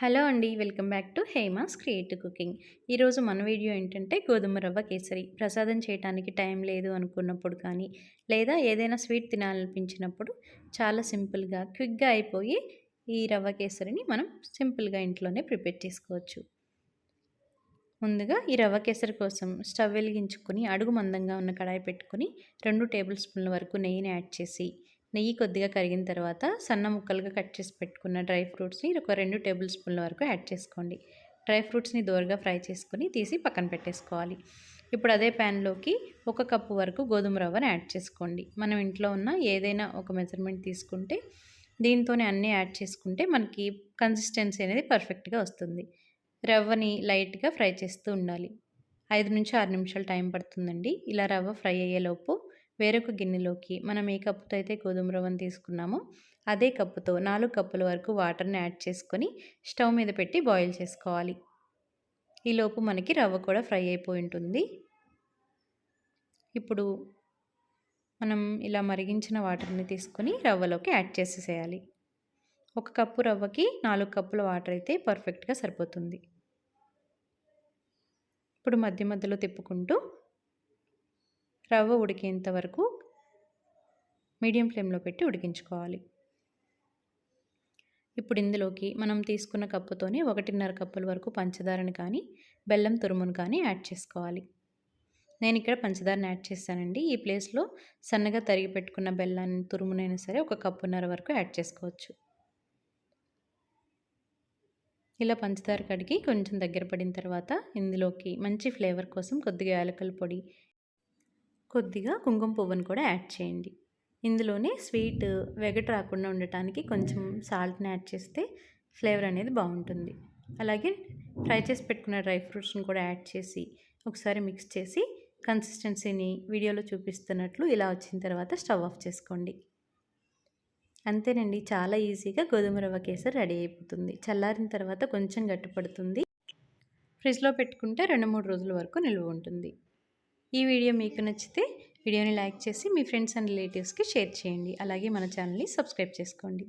Hello అండి welcome back to Hema's creative cooking. ఈరోజు మన వీడియో ఏంటంటే గోధుమ రవ్వ కేసరి. ప్రసాదం చేయడానికి టైం లేదు అనుకున్నప్పుడు కానీ లేదా ఏదైనా స్వీట్ తినాలనిపించినప్పుడు చాలా సింపుల్గా క్విక్గా అయిపోయి ఈ రవ్వ కేసరిని మనం సింపుల్గా ఇంట్లోనే ప్రిపేర్ చేసుకోవచ్చు. ముందుగా ఈ రవ్వ కేసరి కోసం స్టవ్ వెలిగించుకొని అడుగు మందంగా ఉన్న కడాయి పెట్టుకొని రెండు టేబుల్ స్పూన్ల వరకు నెయ్యిని యాడ్ చేసి నెయ్యి కొద్దిగా కరిగిన తర్వాత సన్న ముక్కలుగా కట్ చేసి పెట్టుకున్న డ్రై ఫ్రూట్స్ని ఒక రెండు టేబుల్ స్పూన్ల వరకు యాడ్ చేసుకోండి. డ్రై ఫ్రూట్స్ని దోరగా ఫ్రై చేసుకొని తీసి పక్కన పెట్టేసుకోవాలి. ఇప్పుడు అదే ప్యాన్లోకి ఒక కప్పు వరకు గోధుమ రవ్వను యాడ్ చేసుకోండి. మనం ఇంట్లో ఉన్న ఏదైనా ఒక మెజర్మెంట్ తీసుకుంటే దీంతోనే అన్నీ యాడ్ చేసుకుంటే మనకి కన్సిస్టెన్సీ అనేది పర్ఫెక్ట్గా వస్తుంది. రవ్వని లైట్గా ఫ్రై చేస్తూ ఉండాలి. ఐదు నుంచి ఆరు నిమిషాలు టైం పడుతుందండి. ఇలా రవ్వ ఫ్రై అయ్యేలోపు వేరొక గిన్నెలోకి మనం ఏ కప్పుతో అయితే గోధుమ రవ్వను తీసుకున్నామో అదే కప్పుతో నాలుగు కప్పుల వరకు వాటర్ని యాడ్ చేసుకొని స్టవ్ మీద పెట్టి బాయిల్ చేసుకోవాలి. ఈలోపు మనకి రవ్వ కూడా ఫ్రై అయిపోయి ఉంటుంది. ఇప్పుడు మనం ఇలా మరిగించిన వాటర్ని తీసుకొని రవ్వలోకి యాడ్ చేసేసేయాలి. ఒక కప్పు రవ్వకి నాలుగు కప్పుల వాటర్ అయితే పర్ఫెక్ట్గా సరిపోతుంది. ఇప్పుడు మధ్య మధ్యలో తిప్పుకుంటూ రవ్వ ఉడికేంత వరకు మీడియం ఫ్లేమ్లో పెట్టి ఉడికించుకోవాలి. ఇప్పుడు ఇందులోకి మనం తీసుకున్న కప్పుతోనే ఒకటిన్నర కప్పుల వరకు పంచదారని కానీ బెల్లం తురుమును కానీ యాడ్ చేసుకోవాలి. నేను ఇక్కడ పంచదారని యాడ్ చేశానండి ఈ ప్లేస్లో సన్నగా తరిగి పెట్టుకున్న బెల్లాన్ని తురుమునైనా సరే ఒక కప్పున్నర వరకు యాడ్ చేసుకోవచ్చు. ఇలా పంచదార కడిగి కొంచెం దగ్గర పడిన తర్వాత ఇందులోకి మంచి ఫ్లేవర్ కోసం కొద్దిగా యాలకల పొడి కొద్దిగా కుంకుమ పువ్వును కూడా యాడ్ చేయండి. ఇందులోనే స్వీట్ వెగట రాకుండా ఉండటానికి కొంచెం సాల్ట్ని యాడ్ చేస్తే ఫ్లేవర్ అనేది బాగుంటుంది. అలాగే ఫ్రై చేసి పెట్టుకున్న డ్రై ఫ్రూట్స్ని కూడా యాడ్ చేసి ఒకసారి మిక్స్ చేసి కన్సిస్టెన్సీని వీడియోలో చూపిస్తున్నట్లు ఇలా వచ్చిన తర్వాత స్టవ్ ఆఫ్ చేసుకోండి. అంతేనండి చాలా ఈజీగా గోధుమ రవ్వ కేసరి రెడీ అయిపోతుంది. చల్లారిన తర్వాత కొంచెం గట్టిపడుతుంది ఫ్రిడ్జ్లో పెట్టుకుంటే రెండు మూడు రోజుల వరకు నిల్వ ఉంటుంది. ఈ వీడియో మీకు నచ్చితే వీడియోని లైక్ చేసి మీ ఫ్రెండ్స్ అండ్ రిలేటివ్స్కి షేర్ చేయండి. అలాగే మన ఛానల్ని సబ్స్క్రైబ్ చేసుకోండి.